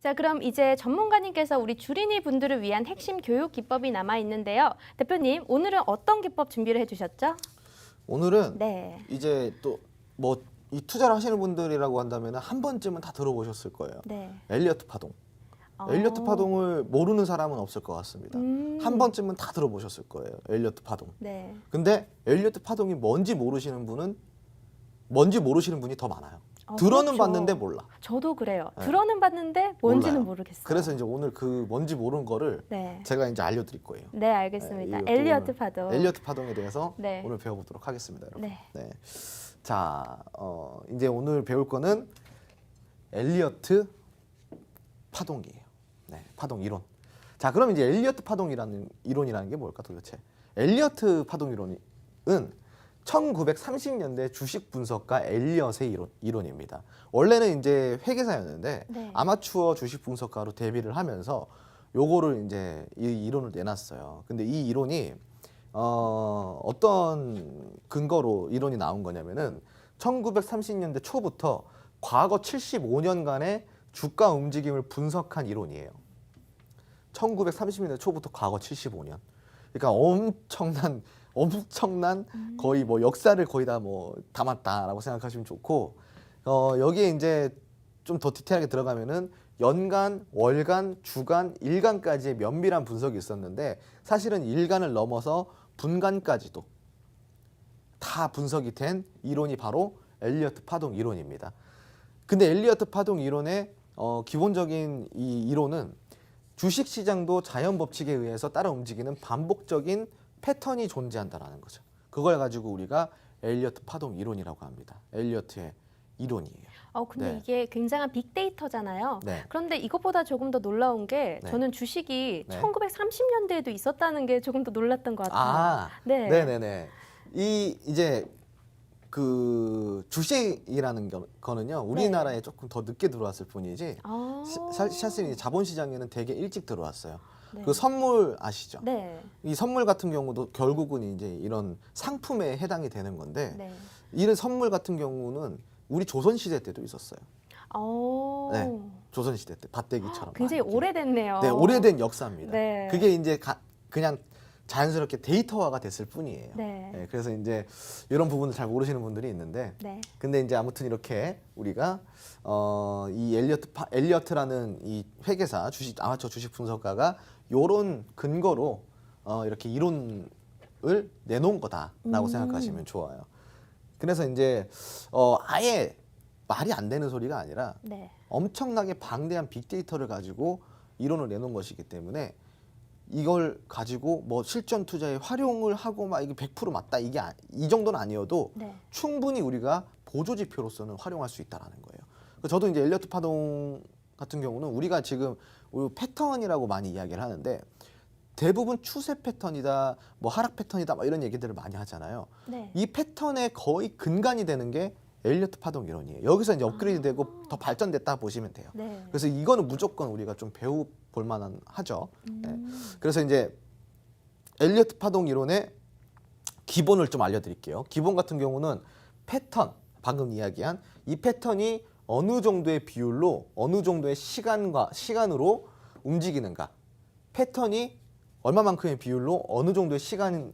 자, 그럼 이제 전문가님께서 우리 주린이 분들을 위한 핵심 교육 기법이 남아 있는데요. 대표님, 오늘은 어떤 기법 준비를 해 주셨죠? 오늘은 네. 이제 또 뭐 이 투자를 하시는 분들이라고 한다면 한 번쯤은 다 들어보셨을 거예요. 네. 엘리어트 파동. 엘리어트 파동을 모르는 사람은 없을 것 같습니다. 음. 한 번쯤은 다 들어보셨을 거예요. 엘리어트 파동. 네. 근데 엘리어트 파동이 뭔지 모르시는 분은 뭔지 모르시는 분이 더 많아요. 어, 들어는 그렇죠. 봤는데 몰라. 저도 그래요. 네. 들어는 봤는데 뭔지는 몰라요. 모르겠어요. 그래서 이제 오늘 그 뭔지 모르는 거를 네. 제가 이제 알려드릴 거예요. 네, 알겠습니다. 네, 이것도 엘리어트 오늘 파동. 엘리어트 파동에 대해서 네. 오늘 배워보도록 하겠습니다, 여러분. 네. 네. 자, 어, 이제 오늘 배울 거는 엘리어트 파동이에요. 네, 파동 이론. 자, 그럼 이제 엘리어트 파동이라는 이론이라는 게 뭘까 도대체? 엘리어트 파동 이론은 1930년대 주식 분석가 엘리엇의 이론, 이론입니다. 원래는 이제 회계사였는데 네. 아마추어 주식 분석가로 데뷔를 하면서 요거를 이제 이 이론을 내놨어요. 근데 이 이론이 어, 어떤 근거로 이론이 나온 거냐면은 1930년대 초부터 과거 75년간의 주가 움직임을 분석한 이론이에요. 1930년대 초부터 과거 75년. 그러니까 엄청난 엄청난 거의 뭐 역사를 거의 다 뭐 담았다라고 생각하시면 좋고 어, 여기에 이제 좀 더 디테일하게 들어가면은 연간, 월간, 주간, 일간까지의 면밀한 분석이 있었는데 사실은 일간을 넘어서 분간까지도 다 분석이 된 이론이 바로 엘리어트 파동 이론입니다. 근데 엘리어트 파동 이론의 어, 기본적인 이 이론은 주식 시장도 자연 법칙에 의해서 따라 움직이는 반복적인 패턴이 존재한다라는 거죠. 그걸 가지고 우리가 엘리어트 파동 이론이라고 합니다. 엘리어트의 이론이에요. 어, 근데 네. 이게 굉장한 빅데이터잖아요. 네. 그런데 이것보다 조금 더 놀라운 게 네. 저는 주식이 네. 1930년대에도 있었다는 게 조금 더 놀랐던 것 같아요. 아, 네. 네, 네, 네. 이 이제 그 주식이라는 거- 거는요 우리나라에 조금 더 늦게 들어왔을 뿐이지 아. 시- 사- 사실 이 자본시장에는 되게 일찍 들어왔어요. 네. 그 선물 아시죠? 네. 이 선물 같은 경우도 결국은 이제 이런 상품에 해당이 되는 건데 네. 이런 선물 같은 경우는 우리 조선 시대 때도 있었어요. 어. 네. 조선 시대 때 밭대기처럼. 굉장히 많이. 오래됐네요. 네, 오래된 역사입니다. 네. 그게 이제 가- 그냥 자연스럽게 데이터화가 됐을 뿐이에요. 네. 네, 그래서 이제 이런 부분을 잘 모르시는 분들이 있는데, 네. 근데 이제 아무튼 이렇게 우리가 어, 이 엘리어트 파, 엘리어트라는 이 회계사 주식 아마추어 주식 분석가가 요런 근거로 어, 이렇게 이론을 내놓은 거다라고 음. 생각하시면 좋아요. 그래서 이제 어, 아예 말이 안 되는 소리가 아니라 네. 엄청나게 방대한 빅데이터를 가지고 이론을 내놓은 것이기 때문에 이걸 가지고 뭐 실전 투자에 활용을 하고 막 이게 100% 맞다 이게 아- 이 정도는 아니어도 네. 충분히 우리가 보조 지표로서는 활용할 수 있다라는 거예요. 그래서 저도 이제 엘리어트 파동 같은 경우는 우리가 지금 우리 패턴이라고 많이 이야기를 하는데 대부분 추세 패턴이다, 뭐 하락 패턴이다, 막 이런 얘기들을 많이 하잖아요. 네. 이 패턴의 거의 근간이 되는 게 엘리어트 파동 이론이에요. 여기서 이제 업그레이드되고 더 발전됐다 보시면 돼요. 네. 그래서 이거는 무조건 우리가 좀 배워 볼 만한 하죠. 네. 음. 그래서 이제 엘리어트 파동 이론의 기본을 좀 알려드릴게요. 기본 같은 경우는 패턴, 방금 이야기한 이 패턴이 어느 정도의 비율로 어느 정도의 시간과 시간으로 움직이는가. 패턴이 얼마만큼의 비율로 어느 정도의 시간을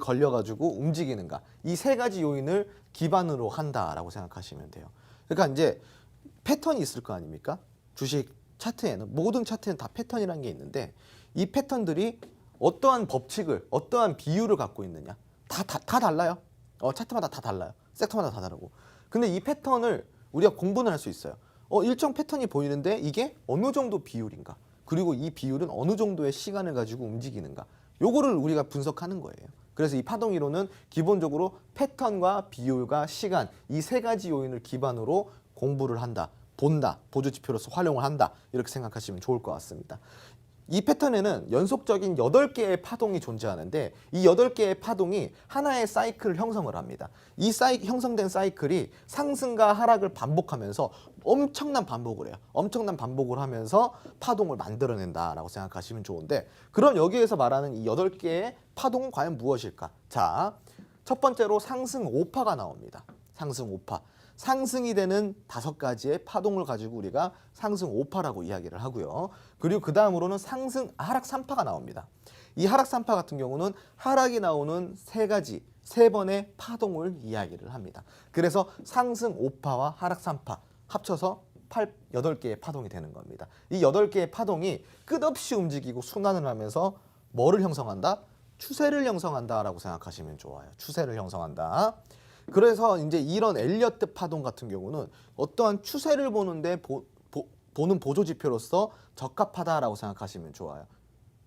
걸려가지고 움직이는가. 이 세 가지 요인을 기반으로 한다라고 생각하시면 돼요. 그러니까 이제 패턴이 있을 거 아닙니까? 주식 차트에는 모든 차트에는 다 패턴이라는 게 있는데 이 패턴들이 어떠한 법칙을 어떠한 비율을 갖고 있느냐 다 다 다 달라요. 어 차트마다 다 달라요. 섹터마다 다 다르고. 근데 이 패턴을 우리가 공부는 할 수 있어요. 어 일정 패턴이 보이는데 이게 어느 정도 비율인가? 그리고 이 비율은 어느 정도의 시간을 가지고 움직이는가? 요거를 우리가 분석하는 거예요. 그래서 이 파동 이론은 기본적으로 패턴과 비율과 시간 이 세 가지 요인을 기반으로 공부를 한다, 본다, 보조 지표로서 활용을 한다 이렇게 생각하시면 좋을 것 같습니다. 이 패턴에는 연속적인 여덟 개의 파동이 존재하는데 이 여덟 개의 파동이 하나의 사이클을 형성을 합니다. 이 사이, 형성된 사이클이 상승과 하락을 반복하면서 엄청난 반복을 해요. 엄청난 반복을 하면서 파동을 만들어낸다라고 생각하시면 좋은데 그럼 여기에서 말하는 이 여덟 개의 파동은 과연 무엇일까? 자, 첫 번째로 상승 오파가 나옵니다. 상승 오파. 상승이 되는 다섯 가지의 파동을 가지고 우리가 상승 5파라고 이야기를 하고요. 그리고 그 다음으로는 상승 하락 3파가 나옵니다. 이 하락 3파 같은 경우는 하락이 나오는 세 가지 세 번의 파동을 이야기를 합니다. 그래서 상승 5파와 하락 3파 합쳐서 8, 8개의 파동이 되는 겁니다. 이 8개의 파동이 끝없이 움직이고 순환을 하면서 뭐를 형성한다? 추세를 형성한다라고 생각하시면 좋아요. 추세를 형성한다. 그래서 이제 이런 엘리어트 파동 같은 경우는 어떠한 추세를 보는데 보, 는 보조 지표로서 적합하다라고 생각하시면 좋아요.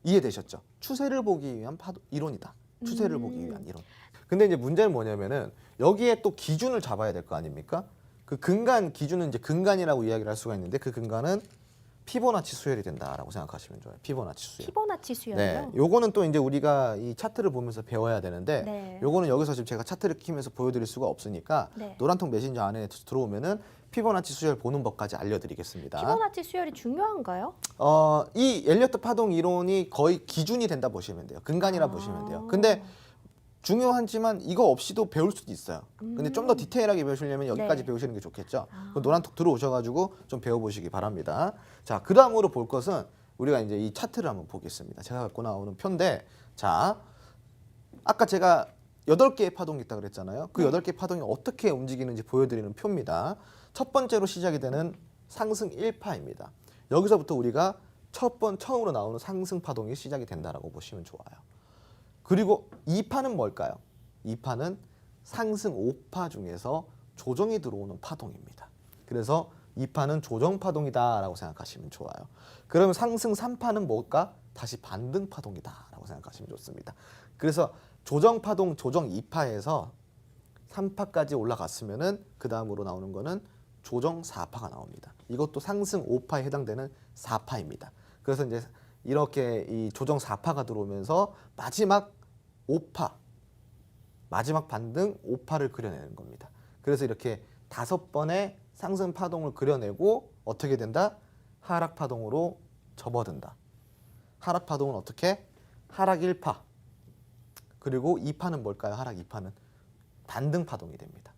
이해되셨죠? 추세를 보기 위한 파도 이론이다. 추세를 음. 보기 위한 이론. 근데 이제 문제는 뭐냐면은 여기에 또 기준을 잡아야 될 거 아닙니까? 그 근간 기준은 이제 근간이라고 이야기를 할 수가 있는데 그 근간은 피보나치 수열이 된다라고 생각하시면 좋아요. 피보나치 수열. 피보나치 수열이요. 네, 요거는 또 이제 우리가 이 차트를 보면서 배워야 되는데 네. 요거는 여기서 지금 제가 차트를 키면서 보여 드릴 수가 없으니까 네. 노란통 메신저 안에 들어오면은 피보나치 수열 보는 법까지 알려드리겠습니다. 피보나치 수열이 중요한가요? 어, 이 엘리어트 파동 이론이 거의 기준이 된다 보시면 돼요. 근간이라 아. 보시면 돼요. 근데 중요하지만 이거 없이도 배울 수도 있어요. 근데 좀 더 디테일하게 배우시려면 여기까지 음. 네. 배우시는 게 좋겠죠. 아. 그 노란톡 들어오셔가지고 좀 배워보시기 바랍니다. 자, 그 다음으로 볼 것은 우리가 이제 이 차트를 한번 보겠습니다. 제가 갖고 나오는 표인데, 자, 아까 제가 여덟 개의 파동이 있다 그랬잖아요. 그 네. 여덟 개의 파동이 어떻게 움직이는지 보여드리는 표입니다. 첫 번째로 시작이 되는 상승 1파입니다. 여기서부터 우리가 첫 번 처음으로 나오는 상승 파동이 시작이 된다라고 보시면 좋아요. 그리고 2파는 뭘까요? 2파는 상승 5파 중에서 조정이 들어오는 파동입니다. 그래서 2파는 조정 파동이다라고 생각하시면 좋아요. 그러면 상승 3파는 뭘까? 다시 반등 파동이다라고 생각하시면 좋습니다. 그래서 조정 파동 조정 2파에서 3파까지 올라갔으면은 그 다음으로 나오는 거는 조정 4파가 나옵니다. 이것도 상승 5파에 해당되는 4파입니다. 그래서 이제 이렇게 이 조정 4파가 들어오면서 마지막 5파 마지막 반등 5파를 그려내는 겁니다. 그래서 이렇게 다섯 번의 상승 파동을 그려내고 어떻게 된다? 하락 파동으로 접어든다. 하락 파동은 어떻게? 하락 1파. 그리고 2파는 뭘까요? 하락 2파는 반등 파동이 됩니다.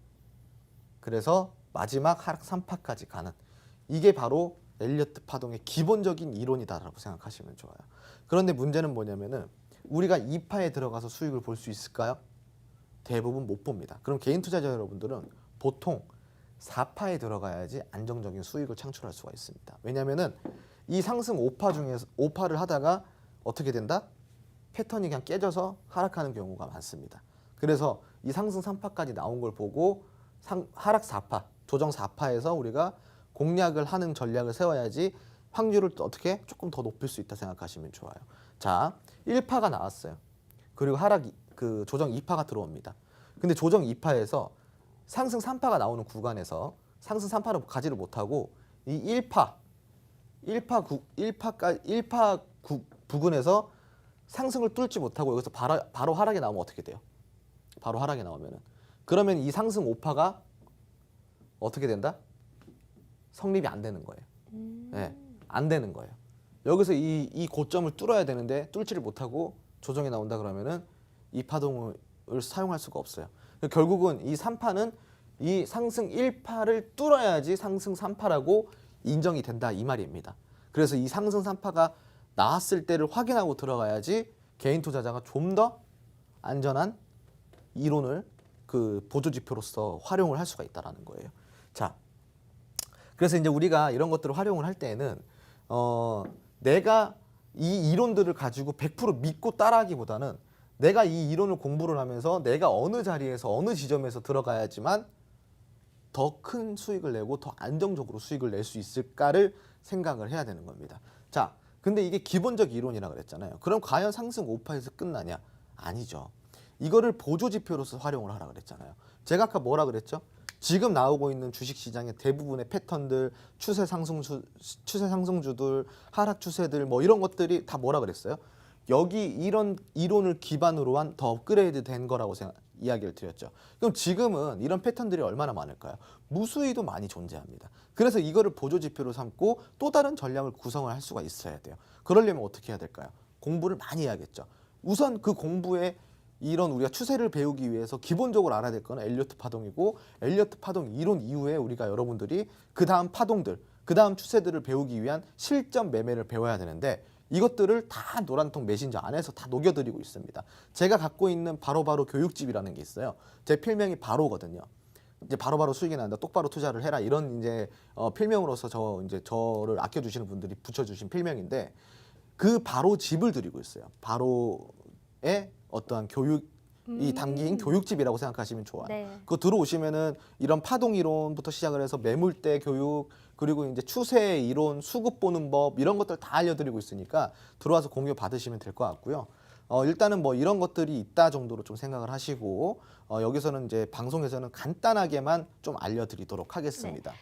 그래서 마지막 하락 3파까지 가는 이게 바로 엘리어트 파동의 기본적인 이론이다라고 생각하시면 좋아요. 그런데 문제는 뭐냐면은 우리가 2파에 들어가서 수익을 볼 수 있을까요? 대부분 못 봅니다. 그럼 개인 투자자 여러분들은 보통 4파에 들어가야지 안정적인 수익을 창출할 수가 있습니다. 왜냐면은 이 상승 5파 중에서 5파를 하다가 어떻게 된다? 패턴이 그냥 깨져서 하락하는 경우가 많습니다. 그래서 이 상승 3파까지 나온 걸 보고 상, 하락 4파, 조정 4파에서 우리가 공략을 하는 전략을 세워야지 확률을 또 어떻게 조금 더 높일 수 있다 생각하시면 좋아요. 자, 1파가 나왔어요. 그리고 하락 이- 그 조정 2파가 들어옵니다. 근데 조정 2파에서 상승 3파가 나오는 구간에서 상승 3파를 가지를 못하고 이 1파 1파 구 1파까 1파 구, 부근에서 상승을 뚫지 못하고 여기서 바로, 바로 하락이 나오면 어떻게 돼요? 바로 하락이 나오면은 그러면 이 상승 5파가 어떻게 된다? 성립이 안 되는 거예요. 음. 예, 안 되는 거예요. 여기서 이, 이 고점을 뚫어야 되는데 뚫지를 못하고 조정이 나온다 그러면은 이 파동을 사용할 수가 없어요. 결국은 이 3파는 이 상승 1파를 뚫어야지 상승 3파라고 인정이 된다 이 말입니다. 그래서 이 상승 3파가 나왔을 때를 확인하고 들어가야지 개인 투자자가 좀 더 안전한 이론을 그 보조 지표로서 활용을 할 수가 있다라는 거예요. 자, 그래서 이제 우리가 이런 것들을 활용을 할 때는 어 내가 이 이론들을 가지고 100% 믿고 따라하기보다는 내가 이 이론을 공부를 하면서 내가 어느 자리에서 어느 지점에서 들어가야지만 더 큰 수익을 내고 더 안정적으로 수익을 낼 수 있을까를 생각을 해야 되는 겁니다. 자, 근데 이게 기본적 이론이라 그랬잖아요. 그럼 과연 상승 5파에서 끝나냐? 아니죠. 이거를 보조 지표로서 활용을 하라 그랬잖아요. 제가 아까 뭐라 그랬죠? 지금 나오고 있는 주식 시장의 대부분의 패턴들, 추세 상승주, 추세 상승주들, 하락 추세들 뭐 이런 것들이 다 뭐라 그랬어요? 여기 이런 이론을 기반으로 한 더 업그레이드 된 거라고 생각, 이야기를 드렸죠. 그럼 지금은 이런 패턴들이 얼마나 많을까요? 무수히도 많이 존재합니다. 그래서 이거를 보조 지표로 삼고 또 다른 전략을 구성을 할 수가 있어야 돼요. 그러려면 어떻게 해야 될까요? 공부를 많이 해야겠죠. 우선 그 공부에 이런 우리가 추세를 배우기 위해서 기본적으로 알아야 될 거는 엘리어트 파동이고 엘리어트 파동 이론 이후에 우리가 여러분들이 그 다음 파동들, 그 다음 추세들을 배우기 위한 실전 매매를 배워야 되는데 이것들을 다 노란통 메신저 안에서 다 녹여드리고 있습니다. 제가 갖고 있는 바로바로 교육집이라는 게 있어요. 제 필명이 바로거든요. 이제 바로 바로 수익이 난다. 똑바로 투자를 해라. 이런 이제 어, 필명으로서 저 이제 저를 아껴주시는 분들이 붙여주신 필명인데 그 바로 집을 드리고 있어요. 바로의 어떠한 교육 이 담긴 교육집이라고 생각하시면 좋아요. 네. 그거 들어오시면은 이런 파동 이론부터 시작을 해서 매물대 교육 그리고 이제 추세 이론, 수급 보는 법 이런 것들 다 알려드리고 있으니까 들어와서 공유 받으시면 될 것 같고요. 어, 일단은 뭐 이런 것들이 있다 정도로 좀 생각을 하시고 어, 여기서는 이제 방송에서는 간단하게만 좀 알려드리도록 하겠습니다.